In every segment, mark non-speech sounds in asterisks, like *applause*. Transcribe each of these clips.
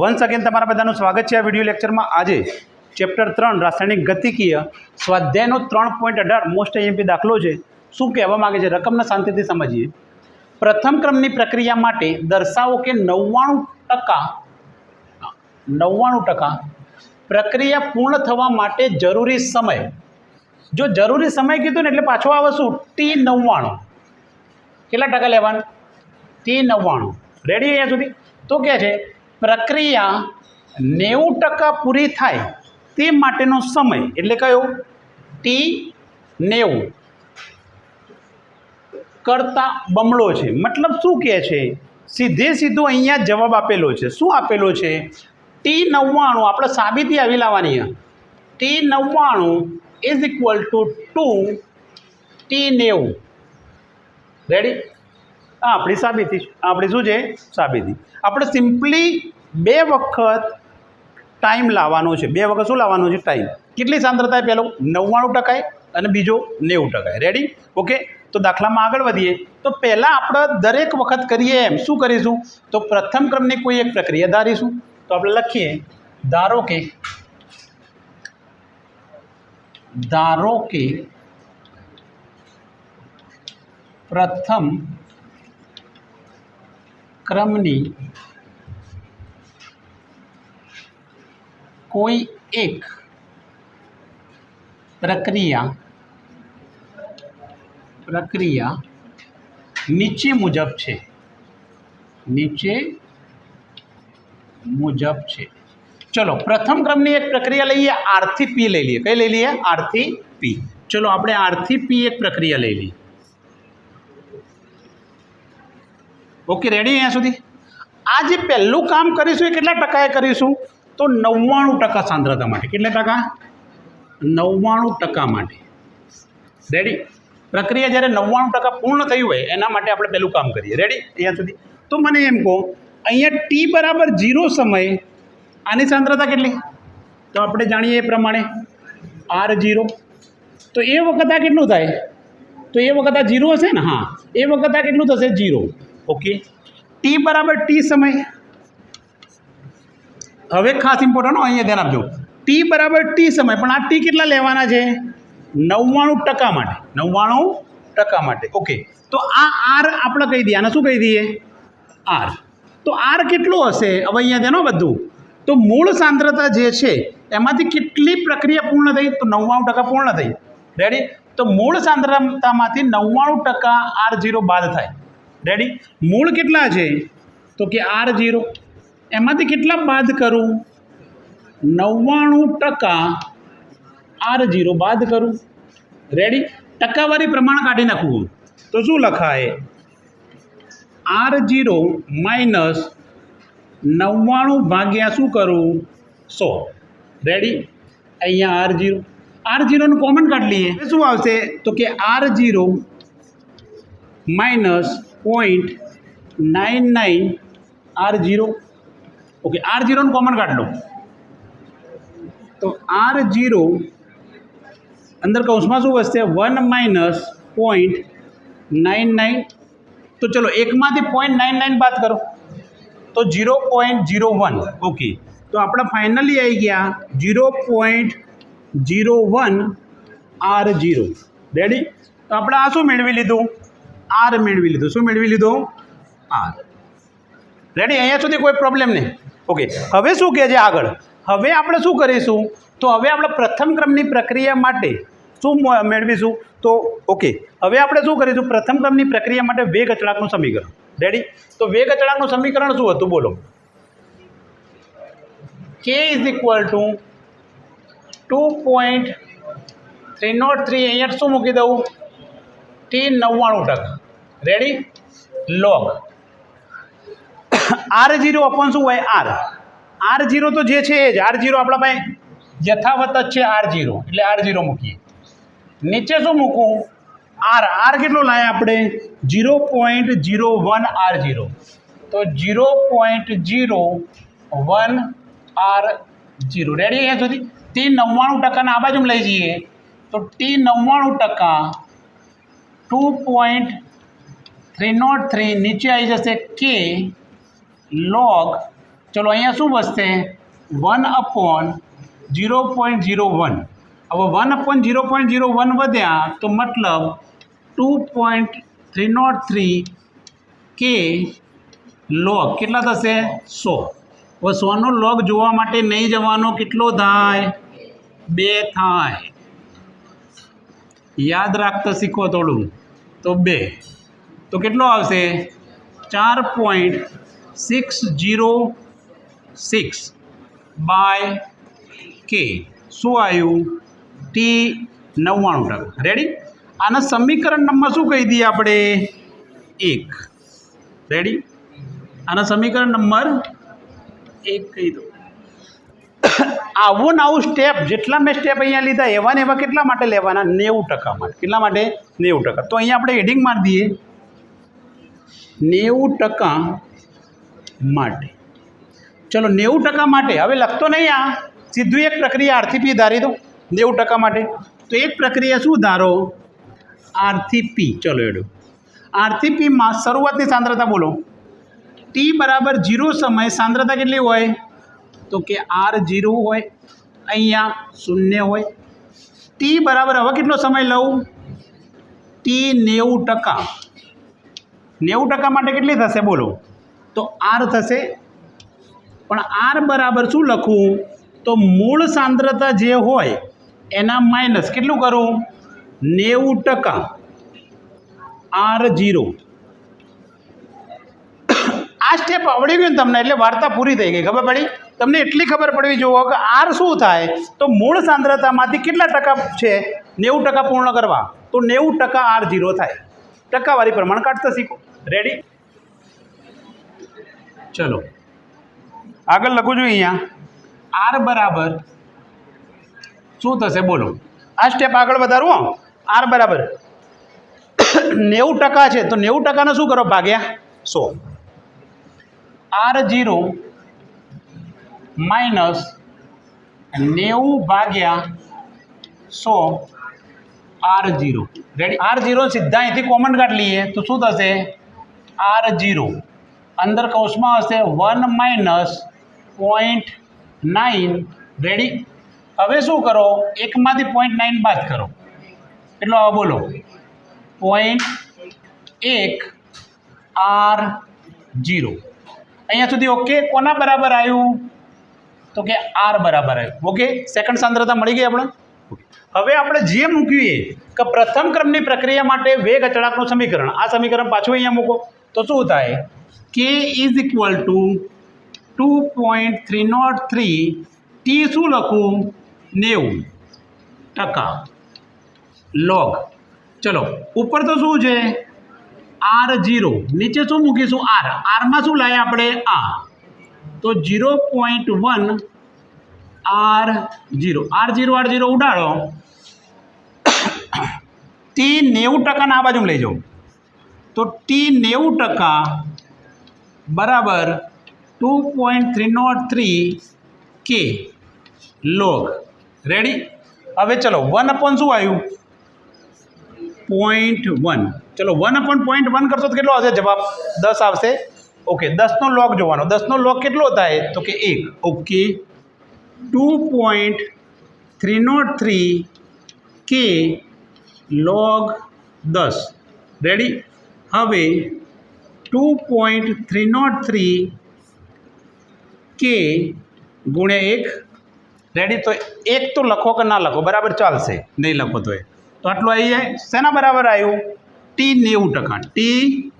Once again તમારા બધાનું સ્વાગત છે આ વીડિયો લેક્ચરમાં આજે ચેપ્ટર ત્રણ, રાસાયણિક ગતિકીય સ્વાધ્યાયનો ત્રણ પોઈન્ટ અઢાર મોસ્ટ એમપી દાખલો છે. શું કહેવા માગે છે? રકમના શાંતિથી સમજીએ. પ્રથમ ક્રમની પ્રક્રિયા માટે દર્શાવો કે નવ્વાણું ટકા નવ્વાણું ટકા પ્રક્રિયા પૂર્ણ થવા માટે જરૂરી સમય. જો જરૂરી સમય કીધું ને એટલે પાછો આવે શું ટી નવ્વાણું. કેટલા ટકા લેવાનું? ટી નવ્વાણું. રેડી અહીંયા સુધી? તો કહે છે પ્રક્રિયા નેવું ટકા પૂરી થાય તે માટેનો સમય. એટલે કયો? ટી નેવું. કરતાં બમણો છે. મતલબ શું કહે છે? સીધે સીધો અહીંયા જવાબ આપેલો છે. શું આપેલો છે? ટી નવ્વાણું. આપણે સાબિતી આવી લાવવાની ટી નવ્વાણું is equal to two T નેવું. રેડી આ આપણી સાબિતી આપણી શું છે? સાબિતી. આપણે સિમ્પલી બે વખત ટાઈમ લાવવાનો છે. બે વખત શું લાવવાનો છે? ટાઈમ કેટલી સાંદ્રતા પહેલો? નવ્વાણું ટકાએ અને બીજો નેવું ટકાએ. રેડી ઓકે તો દાખલામાં આગળ વધીએ. તો પહેલાં આપણે દરેક વખત કરીએ એમ. શું કરીશું? તો પ્રથમ ક્રમની કોઈ એક પ્રક્રિયા ધારીશું. તો આપણે લખીએ. ધારો કે ધારો કે પ્રથમ ક્રમની કોઈ એક પ્રક્રિયા પ્રક્રિયા નીચે મુજબ છે. નીચે મુજબ છે. ચલો, પ્રથમ ક્રમની એક પ્રક્રિયા લઈએ આરથી પી લઈ લઈએ. કઈ લઈ લઈએ? આરથી પી ચલો, આપણે આરથી પી એક પ્રક્રિયા લઈ લઈએ. ઓકે રેડી અહીંયા સુધી? આ જે પહેલું કામ કરીશું એ કેટલા ટકાએ કરીશું? તો નવ્વાણું ટકા સાંદ્રતા માટે. કેટલા ટકા? નવ્વાણું ટકા માટે. રેડી પ્રક્રિયા જ્યારે નવ્વાણું ટકા પૂર્ણ થઈ હોય, એના માટે આપણે પહેલું કામ કરીએ. રેડી અહીંયા સુધી. તો મને એમ કહો, અહીંયા ટી બરાબર ઝીરો સમયે, આની સાંદ્રતા કેટલી? તો આપણે જાણીએ એ પ્રમાણે આર ઝીરો તો એ વખત આ કેટલું થાય? તો એ વખત આ ઝીરો હશે ને? હા. એ વખત આ કેટલું થશે? ઝીરો ઓકે ટી બરાબર ટી સમય. હવે ખાસ ઇમ્પોર્ટન્ટ અહીંયા ધ્યાન આપજો. ટી બરાબર ટી સમય, પણ આ ટી કેટલા લેવાના છે? નવ્વાણું ટકા માટે, નવ્વાણું ટકા માટે. ઓકે તો આ આર આપણે કહી દઈએ, આને શું કહી દઈએ? આર તો આર કેટલું હશે? હવે અહીંયા ધ્યાનો બધું. તો મૂળ સાંદ્રતા જે છે, એમાંથી કેટલી પ્રક્રિયા પૂર્ણ થઈ? તો નવ્વાણું ટકા પૂર્ણ થઈ. રેડી તો મૂળ સાંદ્રતામાંથી નવ્વાણું ટકા આર ઝીરો બાદ થાય. રેડી મૂળ કેટલા છે? તો કે આર ઝીરો એમાંથી કેટલા બાદ કરું? નવ્વાણું ટકા આર જીરો બાદ કરું. રેડી ટકાવારી પ્રમાણ કાઢી નાખવું. તો શું લખાય? આર જીરો માઇનસ નવ્વાણું ભાગ્યા શું કરું? સો. રેડી અહીંયા આર જીરો. આર જીરોનું કોમન કાઢી લઈએ. શું આવશે? તો કે R zero minus point nine nine R zero okay R ઝીરોનું common કાઢ લો. તો આર જીરો અંદર કૌંસમાં શું વસશે one minus point nine nine તો ચલો, એકમાંથી પોઈન્ટ નાઇન નાઇન બાદ કરો. તો zero point zero one okay તો આપણે ફાઇનલી આવી ગયા. Zero point zero one R zero ready તો આપણે આ શું મેળવી લીધું? આર મેળવી લીધું. શું મેળવી લીધું? આર રેડી અહીંયા સુધી કોઈ પ્રોબ્લેમ નહીં. ઓકે હવે શું કહે છે આગળ? હવે આપણે શું કરીશું? તો હવે આપણે પ્રથમ ક્રમની પ્રક્રિયા માટે શું મેળવીશું? તો ઓકે હવે આપણે શું કરીશું? પ્રથમ ક્રમની પ્રક્રિયા માટે વેગ અચળાંકનું સમીકરણ. રેડી તો વેગ અચળાંકનું સમીકરણ શું હતું? બોલો. કે is equal to two point three nought three અહીંયા શું મૂકી દઉં? ટી નવ્વાણું ટકા. Ready log R zero upon શું હોય? આર. આર જીરો તો જે છે એ જ. આર જીરો આપણા પાસે યથાવત જ છે આર જીરો. એટલે આર જીરો મૂકીએ. નીચે શું મૂકું? આર. આર કેટલો લાયા આપણે? Zero point zero one R zero. તો zero point zero one R zero. Ready અહીંયા સુધી? ટી નવ્વાણું ટકાના આ બાજુ લઈ જઈએ. તો ટી નવ્વાણું ટકા two point three nought three નીચે આવી જશે કે લોગ ચલો અહીંયા શું વધશે? One upon zero point zero one હવે one upon zero point zero one વધ્યા તો મતલબ two point three nought three કે લોગ કેટલા થશે? સો. હવે સોનો લોગ જોવા માટે નહીં જવાનો કેટલો થાય? બે થાય. યાદ રાખતા શીખો થોડું. તો બે. તો કેટલો આવશે? ચાર point six zero six by કે શું આવ્યું? ટી નવ્વાણું ટકા. રેડી આના સમીકરણ નંબર શું કહી દઈએ આપણે? એક. રેડી આના સમીકરણ નંબર એક કહી દો. આવું આવું સ્ટેપ જેટલા મેં સ્ટેપ અહીંયા લીધા એવા ને એવા કેટલા માટે લેવાના? નેવું ટકા માટે. કેટલા માટે? નેવું ટકા. તો અહીંયા આપણે હેડિંગ મારી દઈએ. નેવું ટકા માટે. ચલો, નેવું ટકા માટે. હવે લખતો નહીં આ. સીધું એક પ્રક્રિયા આરથીપી ધારી દો નેવું ટકા માટે. તો એક પ્રક્રિયા શું ધારો? આરથી પી. ચલો, એડું. આરથીપીમાં શરૂઆતની સાંદ્રતા બોલો. ટી બરાબર જીરો સમય સાંદ્રતા કેટલી હોય? તો કે આર જીરો હોય. અહીંયા શૂન્ય હોય. ટી બરાબર હવે કેટલો સમય લઉં? ટી નેવું ટકા. નેવું ટકા માટે કેટલી થશે? બોલો. તો આર થશે. પણ આર બરાબર શું લખવું તો મૂળ સાંદ્રતા જે હોય, એના માઇનસ કેટલું કરું? નેવું ટકા. R zero. આ સ્ટેપ આવડી ગયું ને તમને, એટલે વાર્તા પૂરી થઈ ગઈ. ખબર પડી? તમને એટલી ખબર પડવી જોવો કે આર શું થાય? તો મૂળ સાંદ્રતામાંથી કેટલા ટકા છે? નેવું ટકા પૂર્ણ કરવા. તો નેવું ટકા આર જીરો થાય. ટકાવારી પ્રમાણ કાઢતા શીખો. રેડી ચલો. આગળ લખું છું અહીંયા. આર બરાબર શું થશે? બોલો. આ સ્ટેપ આગળ વધારું હો. આર બરાબર. નેવું ટકા છે તો નેવું ટકાનો શું કરો? ભાગ્યા સો. આર જીરો માઇનસ નેવું ભાગ્યા સો R zero. Ready R zero સીધા અહીંથી કોમન કાઢ લઈએ તો શું થશે? R zero. અંદર કૌશમાં હશે one minus point nine. Ready હવે શું કરો? એકમાંથી પોઈન્ટ નાઇન બાદ કરો. એટલો હવે બોલો. પોઈન્ટ એક આર જીરો. અહીંયા સુધી ઓકે કોના બરાબર આવ્યું? તો કે આર બરાબર આવ્યું. ઓકે સેકન્ડ સાંદ્રતા મળી ગઈ આપણે હવે આપણે જે મૂકીએ કે પ્રથમ ક્રમની પ્રક્રિયા માટે વેગ અચળાંકનું સમીકરણ. આ સમીકરણ પાછું અહીંયા મૂકો. તો શું થાય? કે is equal to two point three nought three T શું લખું? નેવું ટકા. લોગ ચલો, ઉપર તો શું છે? આર જીરો નીચે શું મૂકીશું? આર આરમાં શું લાયા આપણે? આ. તો zero point one R zero R zero R zero ઉડાડો. T નેવું ટકાના આ બાજુ લઈ જાઓ. તો ટી નેવું ટકા બરાબર two point three nought three કે લોગ રેડી હવે ચલો વન અપોન શું આવ્યું પોઈન્ટ વન ચલો વન અપોન પોઈન્ટ વન કરશો તો કેટલો આવશે જવાબ દસ આવશે ઓકે દસનો લોગ જોવાનો દસનો લોગ કેટલો થાય તો કે એક okay two point three nought three કે લોગ દસ રેડી હવે two point three nought three કે ગુણ્યા એક. રેડી તો એક તો લખો કે ના લખો? બરાબર ચાલશે. નહીં લખો તો એ. તો આટલું આવી જાય. શેના બરાબર આવ્યું? ટી નેવું ટકા. ટી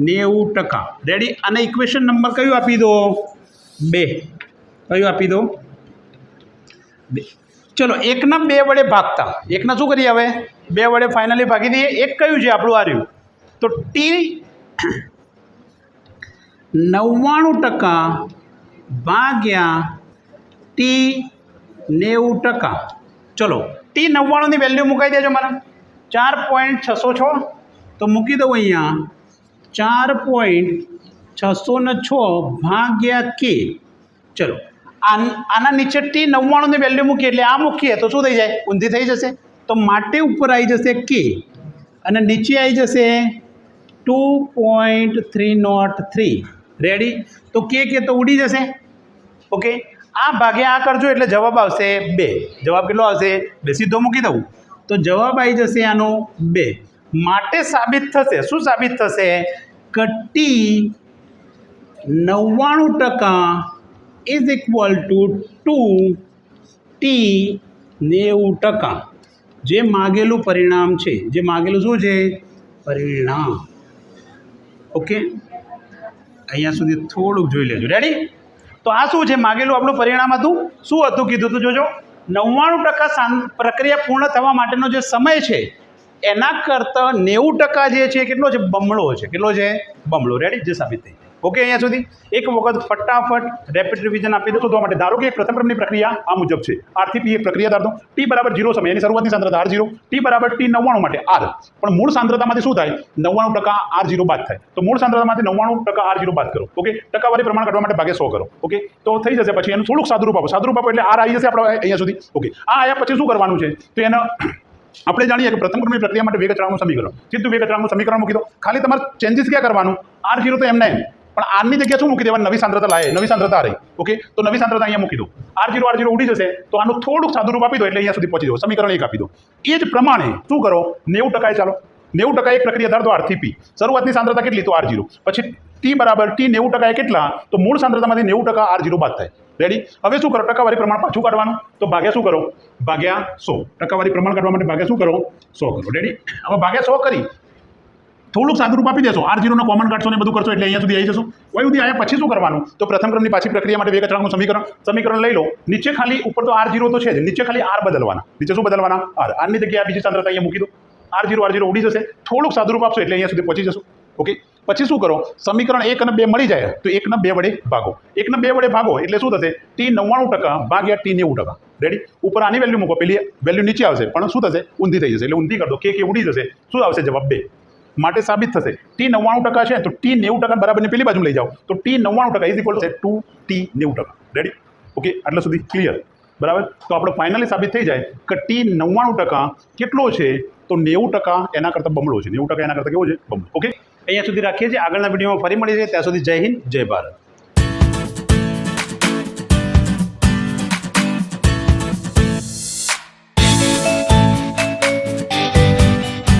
નેવું ટકા. રેડી અને ઇક્વેશન નંબર કયું આપી દો? બે. કયું આપી દો? બે. ચલો, એકના બે વડે ભાગતા. એકના શું કરીએ હવે? બે વડે ફાઇનલી ભાગી દઈએ. એક કયું છે? આપણું આર્યું તો ટી નવ્વાણું ટકા ભાગ્યા ટી નેવું ટકા. ચલો, ટી નવ્વાણુંની વેલ્યુ મુકાઈ દેજો મને. ચાર પોઈન્ટ છસો છ. તો મૂકી દઉં અહીંયા. ચાર પોઈન્ટ છસો ને છ ભાગ્યા કે ચલો, આન, આના નીચે ટી નવ્વાણુંની વેલ્યુ મૂકીએ એટલે આ મૂકીએ તો શું થઈ જાય? ઊંધી થઈ જશે. તો માટે ઉપર આવી જશે કે અને નીચે આવી જશે two point three nought three ready તો કે કે તો ઉડી જશે. ઓકે આ ભાગે આ કરજો એટલે જવાબ આવશે બે. જવાબ કેટલો આવશે? બે. સીધો મૂકી દઉં. તો જવાબ આવી જશે આનો બે. માટે સાબિત થશે. શું સાબિત થશે? કટ્ટી નવ્વાણું ટકા is equal to two T નેવું ટકા. જે માગેલું પરિણામ છે. જે માગેલું શું છે? પરિણામ. ઓકે અહીંયા સુધી થોડુંક જોઈ લેજો. રેડી તો આ શું છે? માગેલું આપણું પરિણામ હતું. શું હતું? કીધું તું જોજો. નવ્વાણું ટકા પ્રક્રિયા પૂર્ણ થવા માટેનો જે સમય છે, એના કરતાં નેવું ટકા જે છે, કેટલો છે? બમણો છે. કેટલો છે? બમણો. રેડી જે સાબિત થઈ ઓકે અહીંયા સુધી. એક વખત ફટાફટ રેપિડ રિવિઝન આપી દો શોધવા માટે ધારો કે પ્રથમ ક્રમની પ્રક્રિયા આ મુજબ છે. આરથી પી એક પ્રક્રિયા ધારો ટી બરાબર જીરો સમય, એની શરૂઆતની સાંદ્રતા આર જીરો ટી બરાબર ટી નવ્વાણું માટે આર પણ મૂળ સાંદ્રતામાંથી શું થાય? નવ્વાણું ટકા આર જીરો બાદ થાય. તો મૂળ સાંદ્રતામાંથી નવ્વાણું ટકા આર જીરો બાદ કરો. ઓકે ટકાવારી પ્રમાણ કાઢવા માટે ભાગે સો કરો. ઓકે તો થઈ જશે પછી એનું થોડુંક સાદુરૂપ આપો. સાદુરૂપ આપો એટલે આર આવી જશે આપણે અહીંયા સુધી. ઓકે આ આયા પછી શું કરવાનું છે? તો એનો *clears throat* આપણે જાણીએ કે પ્રથમ ક્રમની પ્રક્રિયા માટે વેગ અચળાંકનું સમીકરણ. સીધું વેગ અચળાંકનું સમીકરણ મૂકી દો. ખાલી તમારે ચેન્જીસ ક્યાં કરવાનું? આર જીરો તો એમને એમ પણ આરની જગ્યાએ શું મૂકી દેવાની? નવી સાંદ્રતા લાવે નવી સાંદ્રતા રહી ઓકે? તો નવી સાંદ્રતા અહીંયા મૂકી દો. આર જીરો આર જીરો ઉડી જશે, તો આનું થોડુંક સાદુરૂપ આપી દો એટલે અહીંયા સુધી પહોંચી દો સમીકરણ એક આપી દો. એ જ પ્રમાણે શું કરો? નેવું ટકાએ ચાલો. નેવું ટકા એક પ્રક્રિયા ધારો દો આરથી પી શરૂઆતની સાંદ્રતા કેટલી? તો આર જીરો પછી ટી બરાબર ટી નેવું ટકાએ કેટલા? તો મૂળ સાંદ્રતામાંથી નેવું ટકા આર જીરો બાદ થાય. રેડી હવે શું કરો? ટકાવારી પ્રમાણ પાછું કાઢવાનું. તો ભાગ્યા શું કરો? ભાગ્યા સો. ટકાવારી પ્રમાણ કાઢવા માટે ભાગ્યા શું કરો? સો કરો. રેડી હવે ભાગ્યા સો કરી. થોડુંક સાદુરૂપ આપી દેશો. આર જીરોનો કોમન કાઢશો ને બધું કરશો એટલે અહીંયા સુધી આવી જશો. કોઈ સુધી આવ્યા પછી શું કરવાનું? તો પ્રથમ ક્રમની પાછી પ્રક્રિયા માટે વેગ અચળાંકનું સમીકરણ સમીકરણ લઈ લો. નીચે ખાલી ઉપર તો આર જીરો તો છે જ. નીચે ખાલી આર બદલવાના. નીચે શું બદલવાના? આર આરની જગ્યાએ બીજી સાંદ્રતા અહીંયા મૂકી દો. આર જીરો આર જીરો ઉડી જશે. થોડુંક સાદુરૂપ આપશો એટલે અહીંયા સુધી પહોંચી જશો. ઓકે? પછી શું કરો? સમીકરણ એક અને બે મળી જાય. તો એકને બે વડે ભાગો. એકને બે વડે ભાગો એટલે શું થશે? ટી નવ્વાણું ટકા ભાગ્યા ટી નેવું ટકા. રેડી ઉપર આની વેલ્યુ મૂકો. પેલી વેલ્યુ નીચે આવશે. પણ શું થશે? ઊંધી થઈ જશે. એટલે ઊંધી કરી કે કે ઉડી જશે. શું આવશે? જવાબ બે. માટે સાબિત થશે. ટી નવ્વાણું ટકા છે તો ટી નેવું ટકા બરાબરની પેલી બાજુ લઈ જાઓ. તો ટી નવ્વાણું ટકા ઇઝ ઇક્વલ છે ટુ ટી નેવું ટકા. રેડી ઓકે આટલા સુધી ક્લિયર બરાબર? તો આપણે ફાઇનલી સાબિત થઈ જાય કે ટી નવ્વાણું ટકા કેટલો છે? તો નેવું ટકા એના કરતાં બમણો છે. નેવું ટકા એના કરતાં કેવો છે? બમણો. ઓકે અહીંયા સુધી રાખીએ છીએ. આગળના વિડીયોમાં ફરી મળીએ છીએ. ત્યાં સુધી જય હિન્દ, જય ભારત.